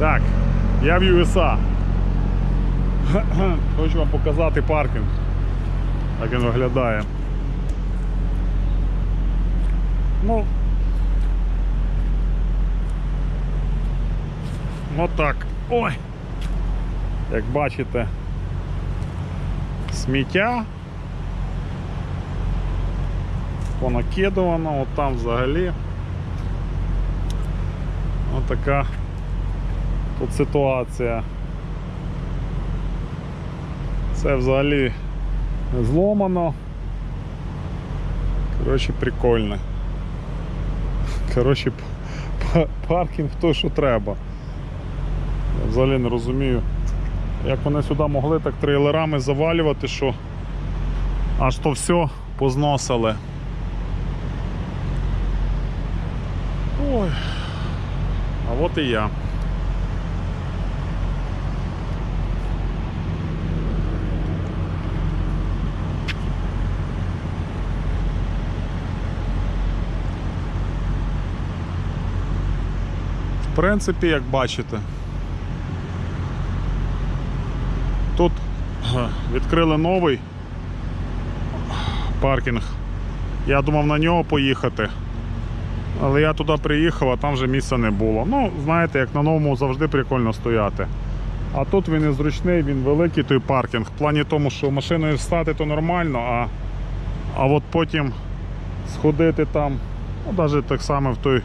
Так, я в USA. Хочу вам показати паркінг. Як він виглядає. Ну. Отак. Ой. Як бачите, сміття. Понакидувано, от там взагалі. Ось така тут ситуація. Це взагалі зломано. Коротше, прикольно. Коротше, паркінг той, що треба. Я взагалі не розумію, як вони сюди могли так трейлерами завалювати, що аж то все позносили. Ой. А от і я. Принципі, як бачите, тут відкрили новий паркінг. Я думав на нього поїхати. Але я туди приїхав, а там вже місця не було. Ну, знаєте, як на новому завжди прикольно стояти. А тут він і зручний, він великий той паркінг. В плані тому, що машиною встати то нормально, а, а от потім сходити там, ну навіть так само в той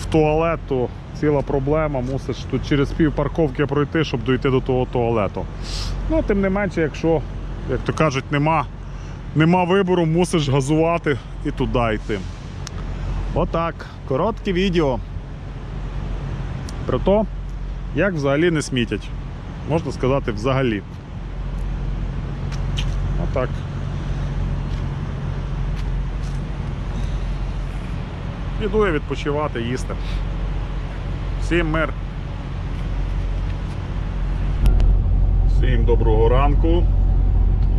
в туалет, то ціла проблема, мусиш тут через пів парковки пройти, щоб дойти до того туалету. Ну, тим не менше, якщо, як то кажуть, нема, нема вибору, мусиш газувати і туди йти. Отак, коротке відео про те, як взагалі не смітять. Можна сказати, взагалі. Отак. Іду я відпочивати, їсти. Всім мир. Всім доброго ранку.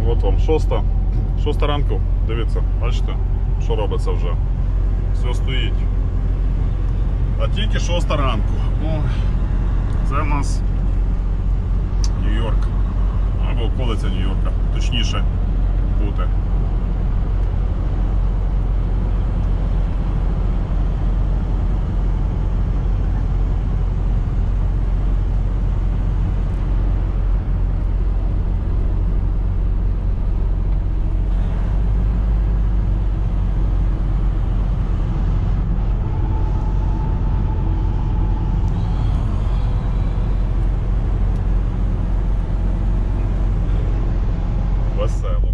От вам шоста. Шоста ранку. Дивіться, бачите, що робиться вже все стоїть. А тільки шоста ранку. Ой, це в нас Нью-Йорк. Або околиця Нью-Йорка, точніше бути. Весело.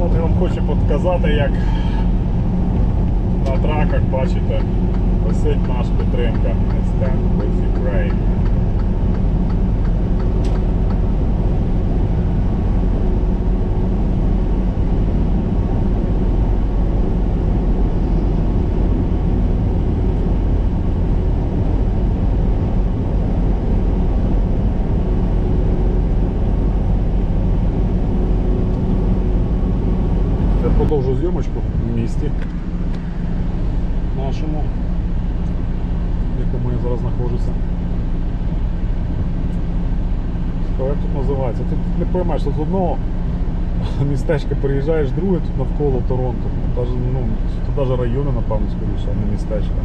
От я вам хочу показати, як на траках, бачите, висить наша підтримка. Stand with Ukraine. Я продовжу зйомочку в місті якому я зараз знаходжуся. Цікаво, як тут називається? Ти не поймеш, тут з одного містечка переїжджаєш, друге тут навколо Торонто. Даже, ну, тут навіть райони, напевно, скоріше, а не містечка.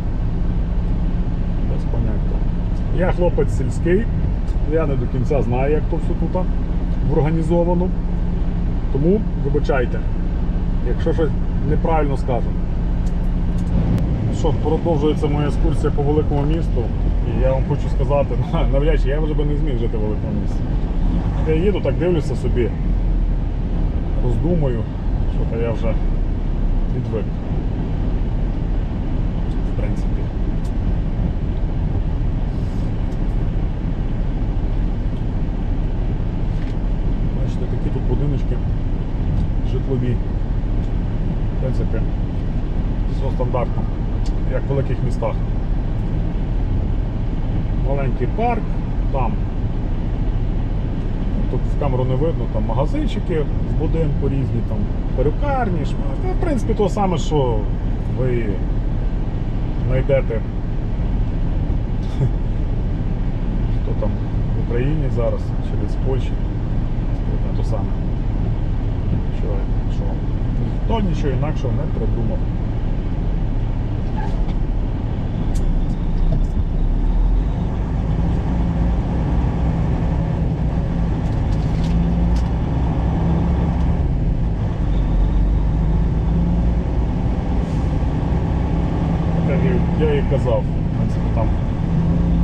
Без поняття. Я хлопець сільський, я не до кінця знаю, як то все тут організовано. Тому вибачайте, якщо щось неправильно скажу. Ну Що, продовжується моя екскурсія по великому місту. І я вам хочу сказати, навряд чи я вже би не зміг жити в великому місті. Я їду, так дивлюся собі, роздумую, що то я вже відвик. В принципі. Бачите, такі тут будиночки житлові. В принципі, все стандартно, як в великих містах. Маленький парк, там. Тут в камеру не видно, там магазинчики з будинку різні, там перукарні, шма- в принципі, то саме, що ви знайдете хто там в Україні зараз, через Польщі, то саме. Ніхто нічого інакшого не придумав. Я- і казав, в принципі, там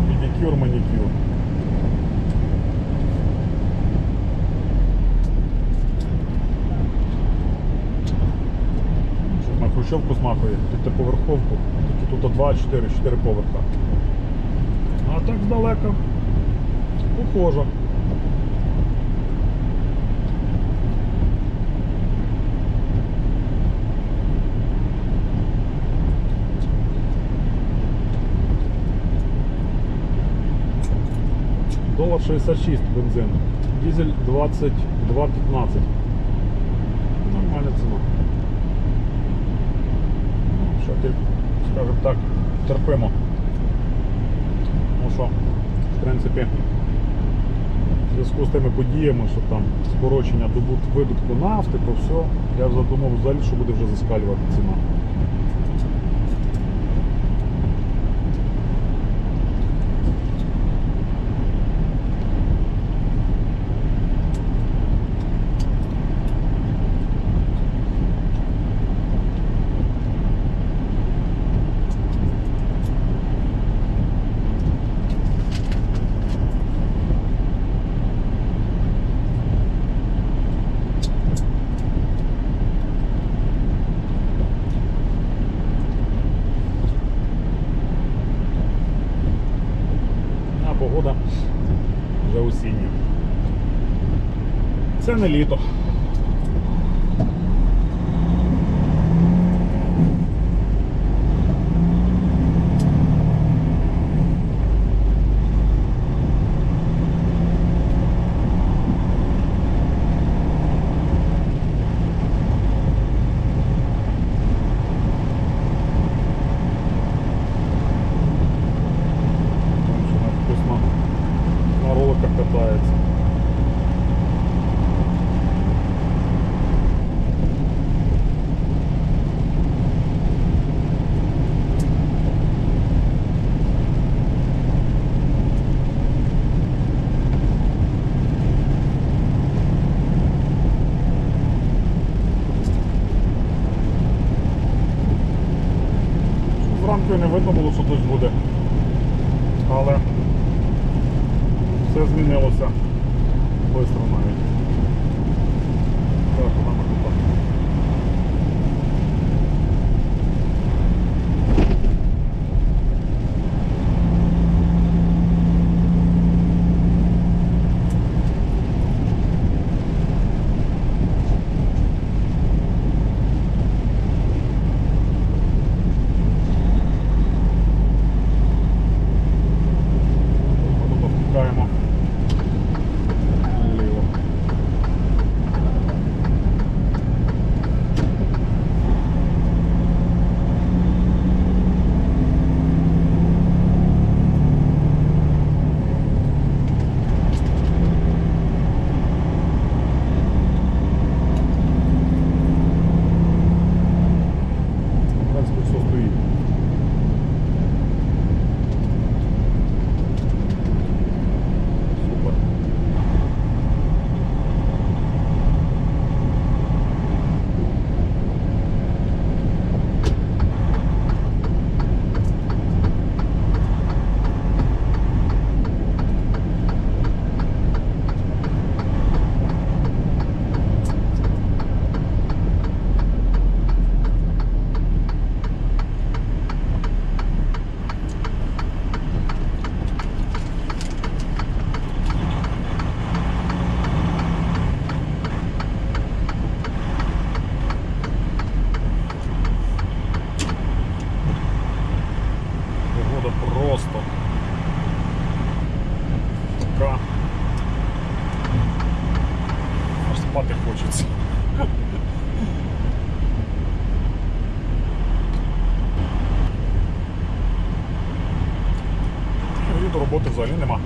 педикюр, манікюр. На Хрущовку змахує, п'ятиповерховку, тут 2, 4, 4 поверха. А так здалека похоже. Долар 66 бензин. Дизель 22,15. Нормальна ціна. Що ти, скажімо так, терпимо. Ну що, в принципі, в зв'язку з тими подіями, що там скорочення добут- видобутку нафти, то все, я задумав взагалі, що буде вже заскалювати ціна. А погода вже осіння. Це не літо. Тому що вона вкусно на роликах катається. Зранку і не видно було, що дощ буде. Але все змінилося швидко навіть. Роботи взагалі нема.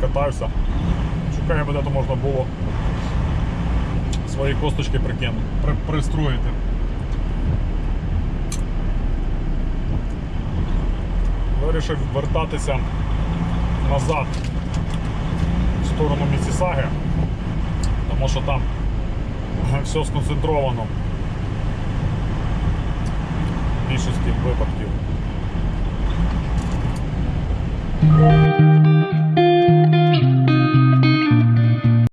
Катаюся. Шукаю, де то можна було свої косточки прикинути, при, пристроїти. Вирішив вертатися назад в сторону Місісаги, тому що там все сконцентровано в більшості випадків. Thank.